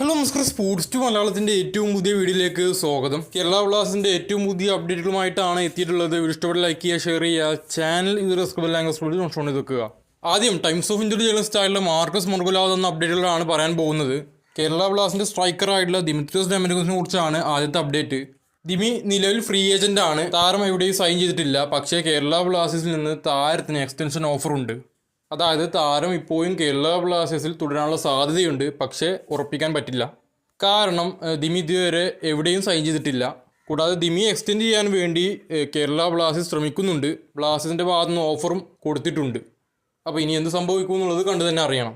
Hello നമസ്കാരം. Sports to മലയാളത്തിന്റെ ഏറ്റവും പുതിയ വീഡിയോയിലേക്ക് സ്വാഗതം. കേരള ബ്ലാസിന്റെ ഏറ്റവും പുതിയ അപ്ഡേറ്റുകളുമായിട്ടാണ് എത്തിയിട്ടുള്ളത്. ഇഷ്ടപ്പെട്ട ലൈക്ക് ചെയ്യുക ഷെയർ ചെയ്യുക. ചാനൽ ഇത് റെസ്കബിൾ ലാംഗ്വേജ് നോട്ട് ചെയ്ത് വെക്കുക. ആദ്യം ടൈംസ് ഓഫ് ഇന്ത്യയുടെ ജേണൽ സ്റ്റൈലിലെ മാർക്കസ് മുറുകുലാവത് എന്ന അപ്ഡേറ്റുകളാണ് പറയാൻ പോകുന്നത്. കേരള ബ്ലാസിന്റെ സ്ട്രൈക്കറായിട്ടുള്ള ദിമിത്രിയോസ് ഡെമനിക്കസിനെ കുറിച്ചാണ് ആദ്യത്തെ അപ്ഡേറ്റ് ദിമി നിലവിൽ ഫ്രീ ഏജന്റ് ആണ്. താരം എവിടെയും സൈൻ ചെയ്തിട്ടില്ല. പക്ഷേ കേരള ബ്ലാസ്റ്റേഴ്സിൽ നിന്ന് താരത്തിന് എക്സ്റ്റൻഷൻ ഓഫർ ഉണ്ട്. അതായത് താരം ഇപ്പോഴും കേരള ബ്ലാസ്റ്റേഴ്സിൽ തുടരാനുള്ള സാധ്യതയുണ്ട് പക്ഷേ ഉറപ്പിക്കാൻ പറ്റില്ല. കാരണം ദിമി ഇതുവരെ എവിടെയും സൈൻ ചെയ്തിട്ടില്ല. കൂടാതെ ദിമി എക്സ്റ്റെൻഡ് ചെയ്യാൻ വേണ്ടി കേരള ബ്ലാസ്റ്റേഴ്സ് ശ്രമിക്കുന്നുണ്ട്. ബ്ലാസ്റ്റേഴ്സിന്റെ ഭാഗത്തു നിന്ന് ഓഫറും കൊടുത്തിട്ടുണ്ട്. അപ്പോൾ ഇനി എന്ത് സംഭവിക്കും എന്നുള്ളത് കണ്ടു തന്നെ അറിയണം.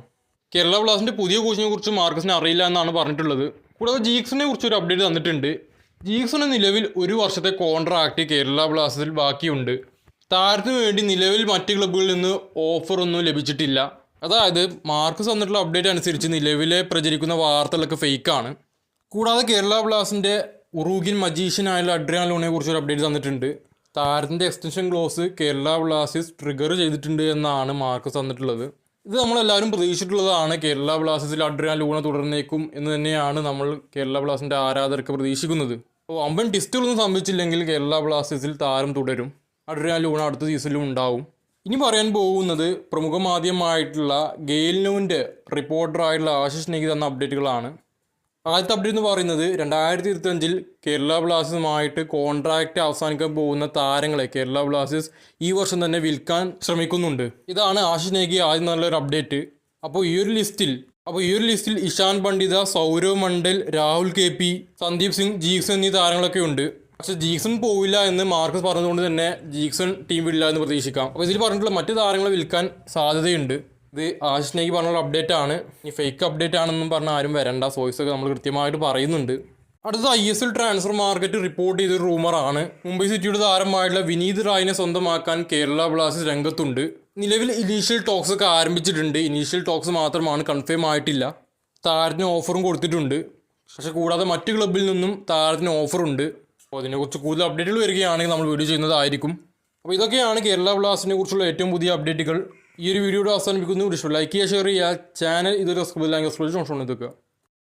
കേരള ബ്ലാസ്റ്റിന്റെ പുതിയ കോച്ചിനെ കുറിച്ച് മാർക്കസിന് അറിയില്ല എന്നാണ് പറഞ്ഞിട്ടുള്ളത്. കൂടാതെ ജീക്സിനെ കുറിച്ച് ഒരു അപ്ഡേറ്റ് തന്നിട്ടുണ്ട്. ജീക്സിന് നിലവിൽ ഒരു വർഷത്തെ കോൺട്രാക്റ്റ് കേരള ബ്ലാസ്റ്റേഴ്സിൽ ബാക്കിയുണ്ട്. താരത്തിന് വേണ്ടി നിലവിൽ മറ്റ് ക്ലബ്ബുകളിൽ നിന്ന് ഓഫറൊന്നും ലഭിച്ചിട്ടില്ല. അതായത് മാർക്കസ് തന്നിട്ടുള്ള അപ്ഡേറ്റ് അനുസരിച്ച് നിലവിലെ പ്രചരിക്കുന്ന വാർത്തകളൊക്കെ ഫേക്കാണ് കൂടാതെ കേരള ബ്ലാസ്റ്റിന്റെ ഉറൂഗിൻ മജീഷ്യനായുള്ള അഡ്രിയാൻ ലോണിനെ കുറിച്ച് ഒരു അപ്ഡേറ്റ് തന്നിട്ടുണ്ട്. താരത്തിന്റെ extension clause Kerala Blasters trigger ചെയ്തിട്ടുണ്ട് എന്നാണ് മാർക്കസ് തന്നിട്ടുള്ളത്. ഇത് നമ്മളെല്ലാവരും പ്രതീക്ഷിച്ചിട്ടുള്ളതാണ്. കേരള ബ്ലാസ്റ്റേഴ്സിൽ അഡ്രിയാൻ ലൂണ തുടർന്നേക്കും എന്ന് തന്നെയാണ് നമ്മൾ കേരള ബ്ലാസ്റ്റിന്റെ ആരാധകർക്ക് പ്രതീക്ഷിക്കുന്നത്. അപ്പോൾ അമ്പൻ ടിസ്റ്റുകളൊന്നും സംഭവിച്ചില്ലെങ്കിൽ കേരള ബ്ലാസ്റ്റേഴ്സിൽ താരം തുടരും. അഡ്രിയാൻ ലൂൺ അടുത്ത സീസണിലും ഉണ്ടാവും. ഇനി പറയാൻ പോകുന്നത് പ്രമുഖ മാധ്യമമായിട്ടുള്ള ഗെയിൽ ന്യൂവിന്റെ റിപ്പോർട്ടറായിട്ടുള്ള ആശിഷ് നെഗി തന്ന അപ്ഡേറ്റുകളാണ് ആദ്യത്തെ അപ്ഡേറ്റ് എന്ന് പറയുന്നത് രണ്ടായിരത്തി ഇരുപത്തഞ്ചിൽ കേരള ബ്ലാസ്റ്റേഴ്സുമായിട്ട് കോൺട്രാക്റ്റ് അവസാനിക്കാൻ പോകുന്ന താരങ്ങളെ കേരള ബ്ലാസ്റ്റേഴ്സ് ഈ വർഷം തന്നെ വിൽക്കാൻ ശ്രമിക്കുന്നുണ്ട്. ഇതാണ് ആശിഷ് നേഗി ആദ്യം നല്ലൊരു അപ്ഡേറ്റ് അപ്പോൾ ഈ ഒരു ലിസ്റ്റിൽ അപ്പോൾ ഈ ഒരു ലിസ്റ്റിൽ Ishan Pandita Sourav Mandal Rahul K P Sandeep Singh geeks എന്നീ താരങ്ങളൊക്കെ ഉണ്ട്. പക്ഷേ ജീക്സൺ പോവില്ല എന്ന് മാർക്കസ് പറഞ്ഞതുകൊണ്ട് തന്നെ ജീക്സൺ ടീം വിടില്ല എന്ന് പ്രതീക്ഷിക്കാം. അപ്പോൾ ഇതിൽ പറഞ്ഞിട്ടുള്ള മറ്റു താരങ്ങളെ വിൽക്കാൻ സാധ്യതയുണ്ട്. ഇത് ആശിഷ് നെയ്ക്ക് പറഞ്ഞുള്ള അപ്ഡേറ്റ് ആണ്. ഈ ഫേക്ക് അപ്ഡേറ്റ് ആണെന്നും പറഞ്ഞ ആരും വരണ്ട. സോയ്സ് ഒക്കെ നമ്മൾ കൃത്യമായിട്ട് പറയുന്നുണ്ട്. അടുത്ത I S L transfer market report ചെയ്തൊരു റൂമറാണ് മുംബൈ സിറ്റിയുടെ താരമായിട്ടുള്ള വിനീത് റായിനെ സ്വന്തമാക്കാൻ കേരള ബ്ലാസ്റ്റേഴ്സ് രംഗത്തുണ്ട്. നിലവിൽ ഇനീഷ്യൽ ടോക്സ് ഒക്കെ ആരംഭിച്ചിട്ടുണ്ട്. ഇനീഷ്യൽ ടോക്സ് മാത്രമാണ് കൺഫേം ആയിട്ടില്ല. താരത്തിന് ഓഫറും കൊടുത്തിട്ടുണ്ട്. പക്ഷെ കൂടാതെ മറ്റ് ക്ലബിൽ നിന്നും താരത്തിന് ഓഫറുണ്ട് അപ്പോൾ അതിനെക്കുറിച്ച് കൂടുതൽ അപ്ഡേറ്റുകൾ വരികയാണെങ്കിൽ നമ്മൾ വീഡിയോ ചെയ്യുന്നതായിരിക്കും. അപ്പോൾ ഇതൊക്കെയാണ് കേരള ബ്ലാസ്റ്റിനെ കുറിച്ചുള്ള ഏറ്റവും പുതിയ അപ്ഡേറ്റുകൾ ഈ ഒരു വീഡിയോയുടെ അവസാനിപ്പിക്കുന്നു. ഇഷ്ടം ലൈക്ക് ചെയ്യുക ഷെയർ ചെയ്യുക. ചാനൽ ഇതൊരു സ്കൂൾ ലാംഗ്വേജ് ഇതൊക്കെ